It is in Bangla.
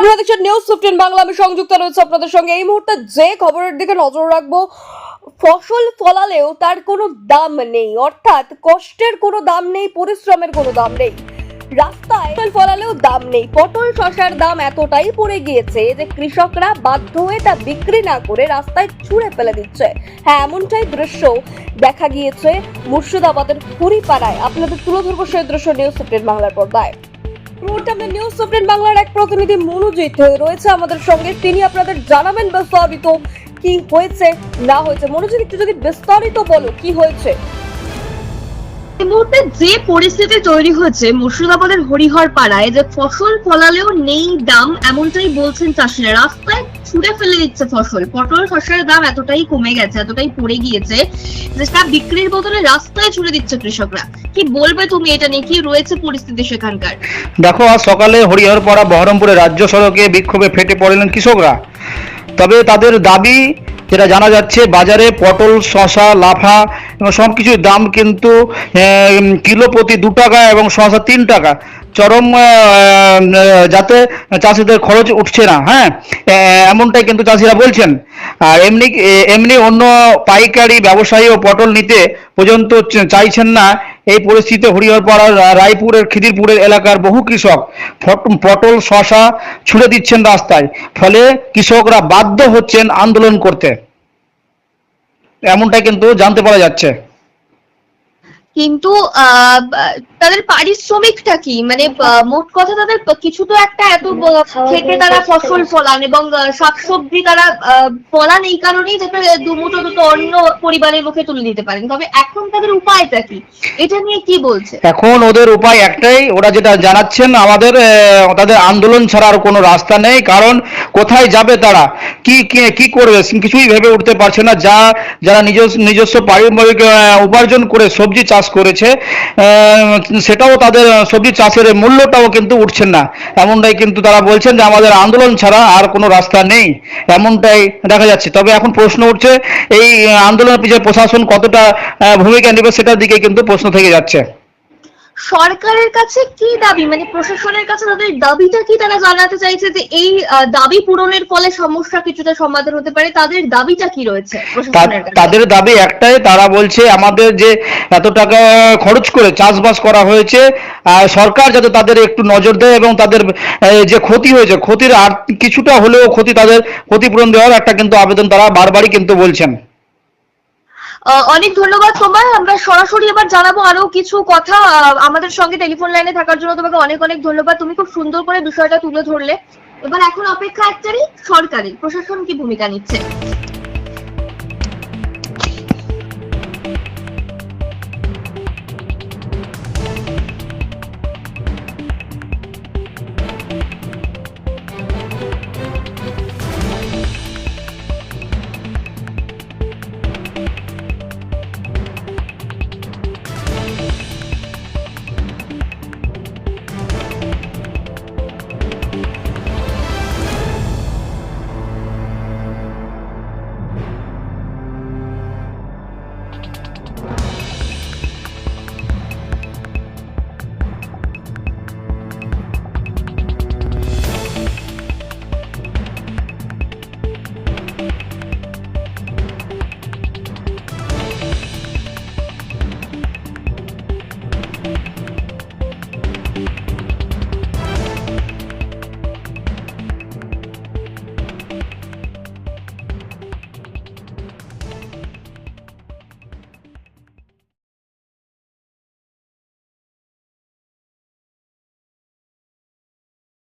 আপনারা দেখছেন নিউজ ফিফটিন বাংলা। আমি সংযুক্ত রয়েছে আপনাদের সঙ্গে। এই মুহূর্তে যে খবরের দিকে নজর রাখব, ফসল ফলালেও তার কোনো দাম নেই। অর্থাৎ কষ্টের কোনো দাম নেই, পরিশ্রমের কোনো দাম নেই। রাস্তায় ফসল ফলালেও দাম নেই। পটল শসার দাম এতটাই পড়ে গিয়েছে যে কৃষকরা বাধ্য হয়ে তা বিক্রি না করে রাস্তায় ছুঁড়ে ফেলে দিচ্ছে। হ্যাঁ এমনটাই দৃশ্য দেখা গিয়েছে মুর্শিদাবাদের পুরীপাড়ায় আপনাদের তুলে ধরবো সেই দৃশ্য নিউজ ফিফটিন বাংলার পর্দায়। মুহূর্তে নিউজ বাংলার প্রতিনিধি মনোজিত রয়েছে আমাদের সঙ্গে। তিনি আপনাদের জানাবেন বিস্তারিত কি হয়েছে, না হয়েছে। মনোজিৎ একটু যদি বিস্তারিত বলো, কি হয়েছে? এই মুহূর্তে যে পরিস্থিতি তৈরি হয়েছে মুর্শিদাবাদের হরিহর পাড়ায় যে ফসল ফলালেও নেই দাম, এমনটাই বলছেন চাষিরা। রাস্তায় ছুঁড়ে ফেলে দিচ্ছে ফসল। পটল দাম এতটাই কমে গেছে, এতটাই পড়ে গিয়েছে যে তা বিক্রির বদলে রাস্তায় ছুড়ে দিচ্ছে কৃষকরা। কি বলবে তুমি এটা নিয়ে? কি রয়েছে পরিস্থিতি সেখানকার? দেখো, আজ সকালে হরিহরপাড়া বহরমপুরে রাজ্য সড়কে বিক্ষোভে ফেটে পড়লেন কৃষকরা। তবে তাদের দাবি যেটা জানা যাচ্ছে, বাজারে পটল শশা লাফা সব কিছুর দাম কিন্তু কিলো প্রতি দু টাকা এবং শশা তিন টাকা। চরম যাতে চাষিদের খরচ উঠছে না হ্যাঁ? এমনটাই কিন্তু চাষিরা বলছেন। আর এমনি এমনি অন্য পাইকারি ব্যবসায়ী ও পটল নিতে পর্যন্ত চাইছেন না। এই পরিস্থিতিতে হরিহরপাড়ার রায়পুরের খিদিরপুরের এলাকার বহু কৃষক পটল শশা ছুড়ে দিচ্ছেন রাস্তায়। ফলে কৃষকরা বাধ্য হচ্ছেন আন্দোলন করতে। এমনটাই কিন্তু জানতে পারা যাচ্ছে। কিন্তু আহ, তাদের পারিশ্রমিকটা কি? মানে মোট কথা তাদের কিছু তো একটা এত খেটে তারা ফসল ফলান এবং শাকসবজি তারা ফলান এই কারণেই যাতে দুমুটো দুটো অন্য পরিবারের মুখে তুলে দিতে পারেন। তবে এখন তাদের উপায়টা কি? এটা নিয়ে কি বলছে? এখন ওদের উপায় একটাই, ওরা যেটা জানাচ্ছেন আমাদের তাদের আন্দোলন ছাড়া আর কোনো রাস্তা নেই, কারণ কোথায় যাবে তারা? কি, কি- করবে? কিছুই ভেবে উঠতে পারছে না। যা, যারা নিজস্ব নিজস্ব পারিবারিক উপার্জন করে সবজি চাষ করেছে সেটাও তাদের সবজি চাষের মূল্যটাও কিন্তু উঠছেন না। এমনটাই কিন্তু তারা বলছেন যে আমাদের আন্দোলন ছাড়া আর কোনো রাস্তা নেই। এমনটাই দেখা যাচ্ছে। তবে এখন প্রশ্ন উঠছে, এই আন্দোলনের পিছনে প্রশাসন কতটা ভূমিকা নেবে সেটার দিকে কিন্তু প্রশ্ন থেকে যাচ্ছে। সরকারের কাছে কি দাবি? মানে প্রশাসনের কাছে তাদের দাবিটা কি? তারা জানাতে চাইছে যে এই দাবি পূরণের ফলে সমস্যা কিছুটা সমাধান হতে পারে। তাদের দাবিটা কি রয়েছে তাদের দাবি একটাই, তারা বলছে আমাদের যে এত টাকা খরচ করে চাষবাস করা হয়েছে সরকার যাতে তাদের একটু নজর দেয় এবং তাদের যে ক্ষতি হয়েছে, ক্ষতির আর কিছুটা হলেও ক্ষতি তাদের ক্ষতিপূরণ দেওয়ার একটা কিন্তু আবেদন তারা বারবারই কিন্তু বলছেন। অনেক ধন্যবাদ তোমায়। আমরা সরাসরি এবার জানাব আরও কিছু কথা। আমাদের সঙ্গে টেলিফোন লাইনে থাকার জন্য তোমাকে অনেক অনেক ধন্যবাদ। তুমি খুব সুন্দর করে বিষয়টা তুলে ধরলে। এবার এখন অপেক্ষা একটারই সরকারি। প্রশাসন কি ভূমিকা নিচ্ছে?